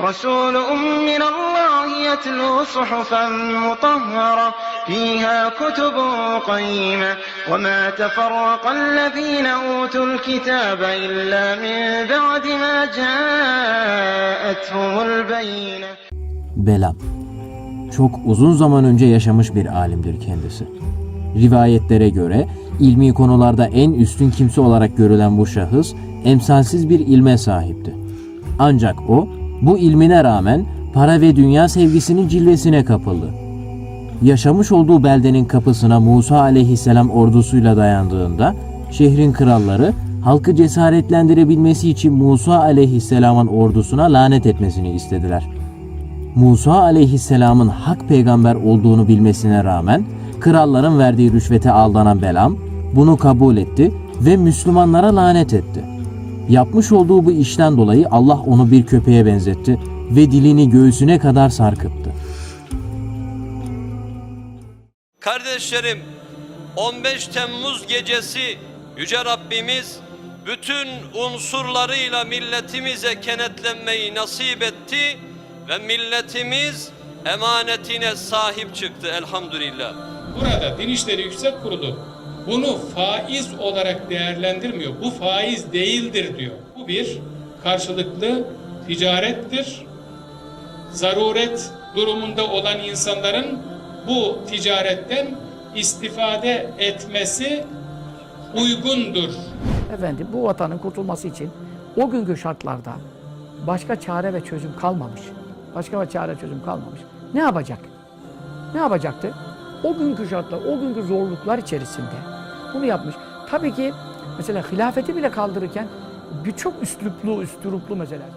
رسول من الله يتلو صحفا مطهرة فيها كتب قيمة وما تفرق الذين أوتوا الكتاب إلا من بعد ما جاءتهم البينة Belam. Çok uzun zaman önce yaşamış bir alimdir kendisi. Rivayetlere göre ilmi konularda en üstün kimse olarak görülen bu şahıs emsalsiz bir ilme sahipti. Ancak o bu ilmine rağmen para ve dünya sevgisinin cilvesine kapıldı. Yaşamış olduğu beldenin kapısına Musa aleyhisselam ordusuyla dayandığında şehrin kralları halkı cesaretlendirebilmesi için Musa aleyhisselamın ordusuna lanet etmesini istediler. Musa aleyhisselamın hak peygamber olduğunu bilmesine rağmen kralların verdiği rüşvete aldanan Belam bunu kabul etti ve Müslümanlara lanet etti. Yapmış olduğu bu işten dolayı Allah onu bir köpeğe benzetti ve dilini göğsüne kadar sarkıttı. Kardeşlerim 15 Temmuz gecesi Yüce Rabbimiz bütün unsurlarıyla milletimize kenetlenmeyi nasip etti ve milletimiz emanetine sahip çıktı elhamdülillah. Burada Din İşleri Yüksek Kurulu bunu faiz olarak değerlendirmiyor. Bu faiz değildir diyor. Bu bir karşılıklı ticarettir. Zaruret durumunda olan insanların bu ticaretten istifade etmesi uygundur. Efendim bu vatanın kurtulması için o günkü şartlarda başka çare ve çözüm kalmamış. Başka bir çare çözüm kalmamış. Ne yapacak? Ne yapacaktı? O günkü şartlar, o günkü zorluklar içerisinde bunu yapmış. Tabii ki mesela hilafeti bile kaldırırken birçok üsluplu, üstüruplu meseleler.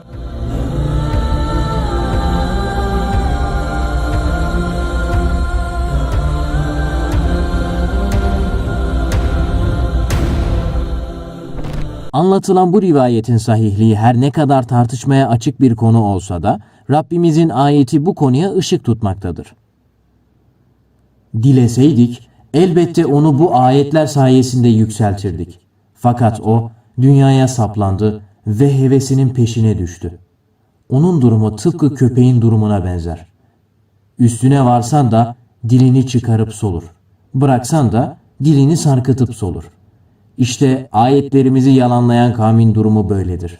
Anlatılan bu rivayetin sahihliği her ne kadar tartışmaya açık bir konu olsa da Rabbimizin ayeti bu konuya ışık tutmaktadır. Dileseydik elbette onu bu ayetler sayesinde yükseltirdik. Fakat o dünyaya saplandı ve hevesinin peşine düştü. Onun durumu tıpkı köpeğin durumuna benzer. Üstüne varsan da dilini çıkarıp solur. Bıraksan da dilini sarkıtıp solur. İşte ayetlerimizi yalanlayan kavmin durumu böyledir.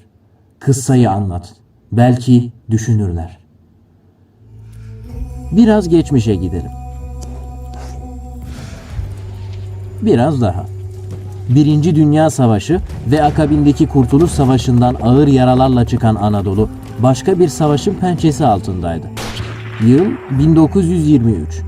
Kıssayı anlat. Belki düşünürler. Biraz geçmişe gidelim. Biraz daha. Birinci Dünya Savaşı ve akabindeki Kurtuluş Savaşı'ndan ağır yaralarla çıkan Anadolu başka bir savaşın pençesi altındaydı. Yıl 1923.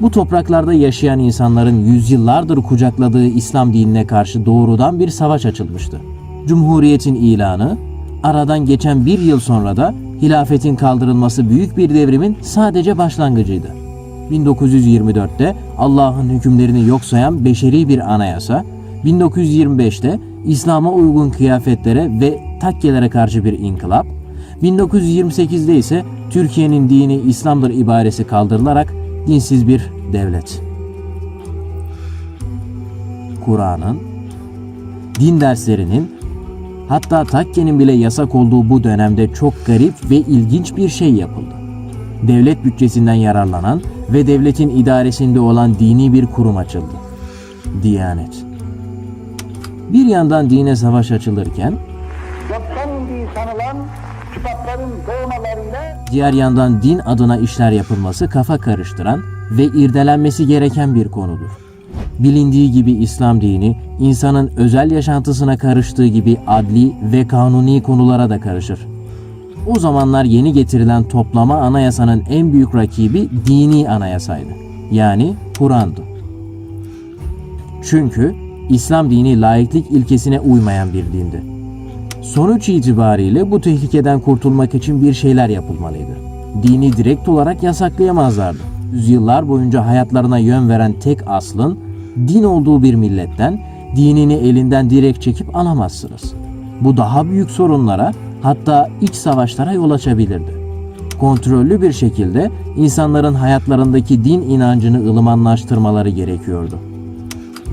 Bu topraklarda yaşayan insanların yüzyıllardır kucakladığı İslam dinine karşı doğrudan bir savaş açılmıştı. Cumhuriyetin ilanı, aradan geçen bir yıl sonra da hilafetin kaldırılması büyük bir devrimin sadece başlangıcıydı. 1924'te Allah'ın hükümlerini yok sayan beşeri bir anayasa, 1925'te İslam'a uygun kıyafetlere ve takkelere karşı bir inkılap, 1928'de ise Türkiye'nin dini İslam'dır ibaresi kaldırılarak dinsiz bir devlet. Kur'an'ın, din derslerinin, hatta takkenin bile yasak olduğu bu dönemde çok garip ve ilginç bir şey yapıldı. Devlet bütçesinden yararlanan ve devletin idaresinde olan dini bir kurum açıldı. Diyanet. Bir yandan dine savaş açılırken, yoktan indiği sanılan kitapların doğmalarıyla Diğer yandan din adına işler yapılması kafa karıştıran ve irdelenmesi gereken bir konudur. Bilindiği gibi İslam dini insanın özel yaşantısına karıştığı gibi adli ve kanuni konulara da karışır. O zamanlar yeni getirilen toplama anayasanın en büyük rakibi dini anayasaydı. Yani Kur'an'dı. Çünkü İslam dini laiklik ilkesine uymayan bir dindi. Sonuç itibariyle bu tehlikeden kurtulmak için bir şeyler yapılmalıydı. Dini direkt olarak yasaklayamazlardı. Yüzyıllar boyunca hayatlarına yön veren tek aslın din olduğu bir milletten dinini elinden direkt çekip alamazsınız. Bu daha büyük sorunlara hatta iç savaşlara yol açabilirdi. Kontrollü bir şekilde insanların hayatlarındaki din inancını ılımanlaştırmaları gerekiyordu.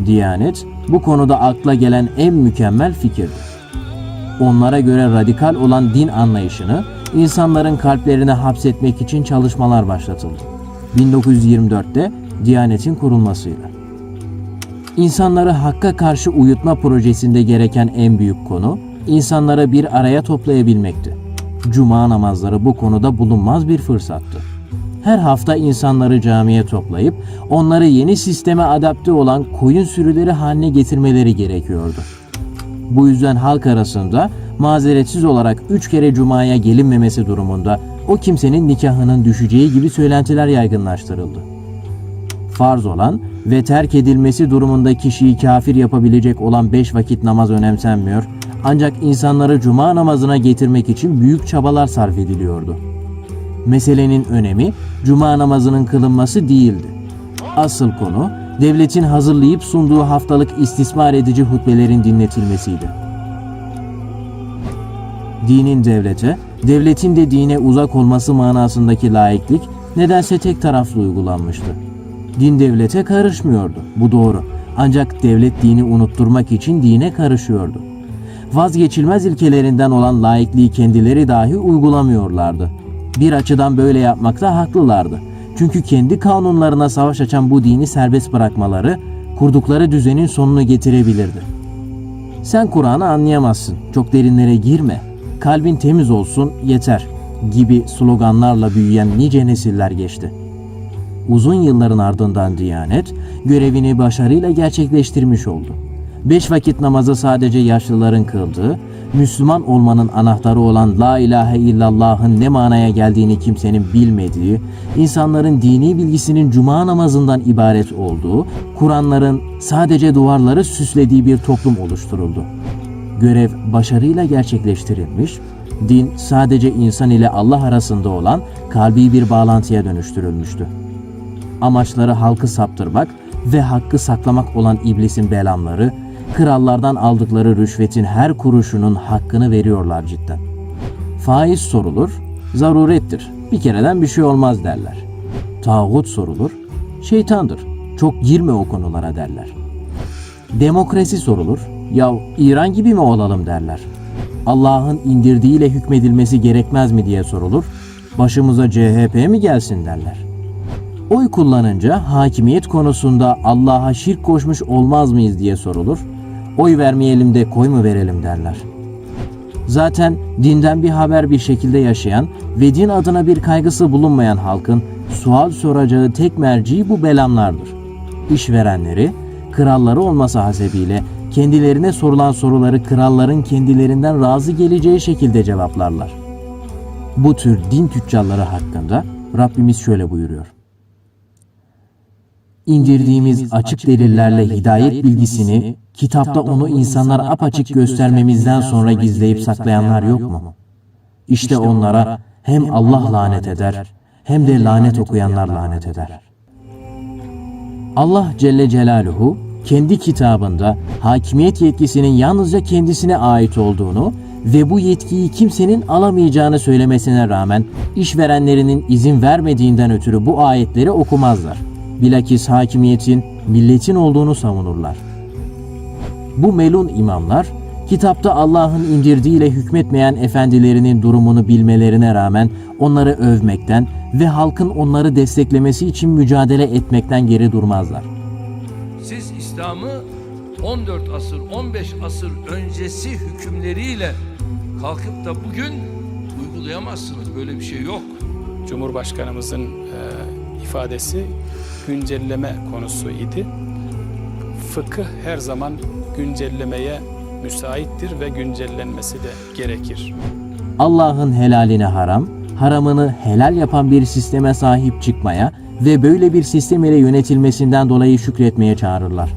Diyanet bu konuda akla gelen en mükemmel fikirdi onlara göre radikal olan din anlayışını insanların kalplerine hapsetmek için çalışmalar başlatıldı. 1924'te Diyanet'in kurulmasıyla. İnsanları hakka karşı uyutma projesinde gereken en büyük konu, insanları bir araya toplayabilmekti. Cuma namazları bu konuda bulunmaz bir fırsattı. Her hafta insanları camiye toplayıp onları yeni sisteme adapte olan koyun sürüleri haline getirmeleri gerekiyordu. Bu yüzden halk arasında mazeretsiz olarak üç kere cumaya gelinmemesi durumunda o kimsenin nikahının düşeceği gibi söylentiler yaygınlaştırıldı. Farz olan ve terk edilmesi durumunda kişiyi kafir yapabilecek olan beş vakit namaz önemsenmiyor ancak insanları cuma namazına getirmek için büyük çabalar sarf ediliyordu. Meselenin önemi cuma namazının kılınması değildi. Asıl konu devletin hazırlayıp sunduğu haftalık istismar edici hutbelerin dinletilmesiydi. Dinin devlete, devletin de dine uzak olması manasındaki laiklik nedense tek taraflı uygulanmıştı. Din devlete karışmıyordu, bu doğru. Ancak devlet dini unutturmak için dine karışıyordu. Vazgeçilmez ilkelerinden olan laikliği kendileri dahi uygulamıyorlardı. Bir açıdan böyle yapmakta haklılardı. Çünkü kendi kanunlarına savaş açan bu dini serbest bırakmaları kurdukları düzenin sonunu getirebilirdi. Sen Kur'an'ı anlayamazsın, çok derinlere girme, kalbin temiz olsun yeter gibi sloganlarla büyüyen nice nesiller geçti. Uzun yılların ardından Diyanet görevini başarıyla gerçekleştirmiş oldu. Beş vakit namazı sadece yaşlıların kıldığı, Müslüman olmanın anahtarı olan La ilahe illallah'ın ne manaya geldiğini kimsenin bilmediği, insanların dini bilgisinin cuma namazından ibaret olduğu, Kur'anların sadece duvarları süslediği bir toplum oluşturuldu. Görev başarıyla gerçekleştirilmiş, din sadece insan ile Allah arasında olan kalbi bir bağlantıya dönüştürülmüştü. Amaçları halkı saptırmak ve hakkı saklamak olan iblisin belamları, krallardan aldıkları rüşvetin her kuruşunun hakkını veriyorlar cidden. Faiz sorulur, zarurettir, bir kereden bir şey olmaz derler. Tağut sorulur, şeytandır, çok girme o konulara derler. Demokrasi sorulur, ya İran gibi mi olalım derler. Allah'ın indirdiğiyle hükmedilmesi gerekmez mi diye sorulur, başımıza CHP mi gelsin derler. Oy kullanınca hakimiyet konusunda Allah'a şirk koşmuş olmaz mıyız diye sorulur. Oy vermeyelim de koy mu verelim derler. Zaten dinden bir haber bir şekilde yaşayan ve din adına bir kaygısı bulunmayan halkın sual soracağı tek merci bu belamlardır. İşverenleri, kralları olması hasebiyle kendilerine sorulan soruları kralların kendilerinden razı geleceği şekilde cevaplarlar. Bu tür din tüccarları hakkında Rabbimiz şöyle buyuruyor indirdiğimiz açık delillerle hidayet bilgisini kitapta onu insanlar apaçık göstermemizden sonra gizleyip saklayanlar yok mu? İşte onlara hem Allah lanet eder hem de lanet okuyanlar lanet eder. Allah Celle Celaluhu kendi kitabında hakimiyet yetkisinin yalnızca kendisine ait olduğunu ve bu yetkiyi kimsenin alamayacağını söylemesine rağmen işverenlerinin izin vermediğinden ötürü bu ayetleri okumazlar. Bilakis hakimiyetin milletin olduğunu savunurlar. Bu melun imamlar kitapta Allah'ın indirdiğiyle hükmetmeyen efendilerinin durumunu bilmelerine rağmen onları övmekten ve halkın onları desteklemesi için mücadele etmekten geri durmazlar. Siz İslam'ı 14 asır, 15 asır öncesi hükümleriyle kalkıp da bugün uygulayamazsınız. Böyle bir şey yok. Cumhurbaşkanımızın e, ifadesi güncelleme konusu idi. Fıkıh her zaman güncellemeye müsaittir ve güncellenmesi de gerekir. Allah'ın helaline haram, haramını helal yapan bir sisteme sahip çıkmaya ve böyle bir sistem ile yönetilmesinden dolayı şükretmeye çağırırlar.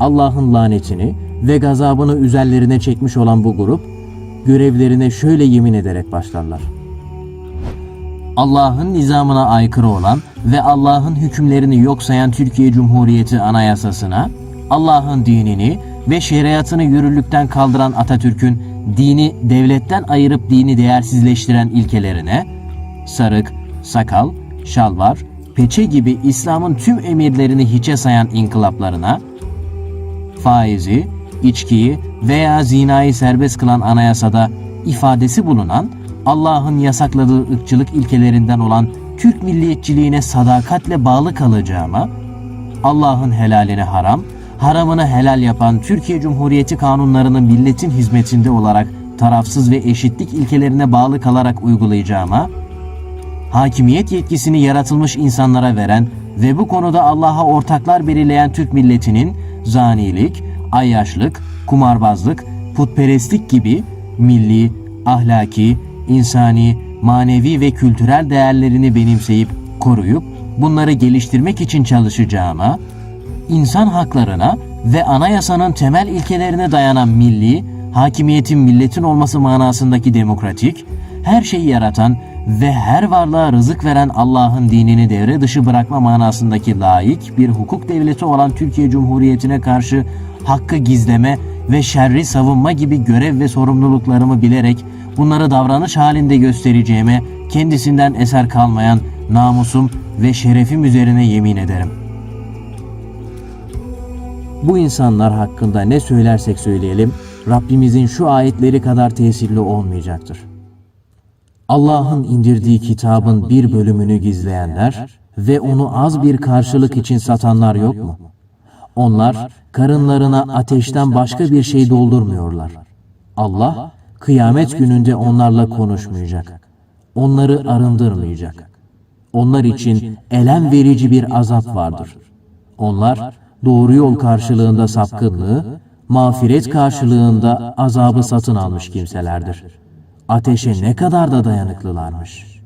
Allah'ın lanetini ve gazabını üzerlerine çekmiş olan bu grup, görevlerine şöyle yemin ederek başlarlar. Allah'ın nizamına aykırı olan ve Allah'ın hükümlerini yok sayan Türkiye Cumhuriyeti Anayasasına, Allah'ın dinini ve şeriatını yürürlükten kaldıran Atatürk'ün dini devletten ayırıp dini değersizleştiren ilkelerine, sarık, sakal, şalvar, peçe gibi İslam'ın tüm emirlerini hiçe sayan inkılaplarına, faizi, içkiyi veya zinayı serbest kılan anayasada ifadesi bulunan Allah'ın yasakladığı ırkçılık ilkelerinden olan Türk milliyetçiliğine sadakatle bağlı kalacağıma, Allah'ın helaline haram, haramını helal yapan Türkiye Cumhuriyeti kanunlarını milletin hizmetinde olarak tarafsız ve eşitlik ilkelerine bağlı kalarak uygulayacağıma, hakimiyet yetkisini yaratılmış insanlara veren ve bu konuda Allah'a ortaklar belirleyen Türk milletinin zanilik, ayyaşlık, kumarbazlık, putperestlik gibi milli, ahlaki, insani, manevi ve kültürel değerlerini benimseyip koruyup bunları geliştirmek için çalışacağıma, insan haklarına ve anayasanın temel ilkelerine dayanan milli, hakimiyetin milletin olması manasındaki demokratik, her şeyi yaratan ve her varlığa rızık veren Allah'ın dinini devre dışı bırakma manasındaki laik bir hukuk devleti olan Türkiye Cumhuriyeti'ne karşı hakkı gizleme ve şerri savunma gibi görev ve sorumluluklarımı bilerek bunları davranış halinde göstereceğime kendisinden eser kalmayan namusum ve şerefim üzerine yemin ederim. Bu insanlar hakkında ne söylersek söyleyelim Rabbimizin şu ayetleri kadar tesirli olmayacaktır. Allah'ın indirdiği kitabın bir bölümünü gizleyenler ve onu az bir karşılık için satanlar yok mu? Onlar karınlarına ateşten başka bir şey doldurmuyorlar. Allah kıyamet gününde onlarla konuşmayacak. Onları arındırmayacak. Onlar için elem verici bir azap vardır. Onlar doğru yol karşılığında sapkınlığı, mağfiret karşılığında azabı satın almış kimselerdir. Ateşe ne kadar da dayanıklılarmış.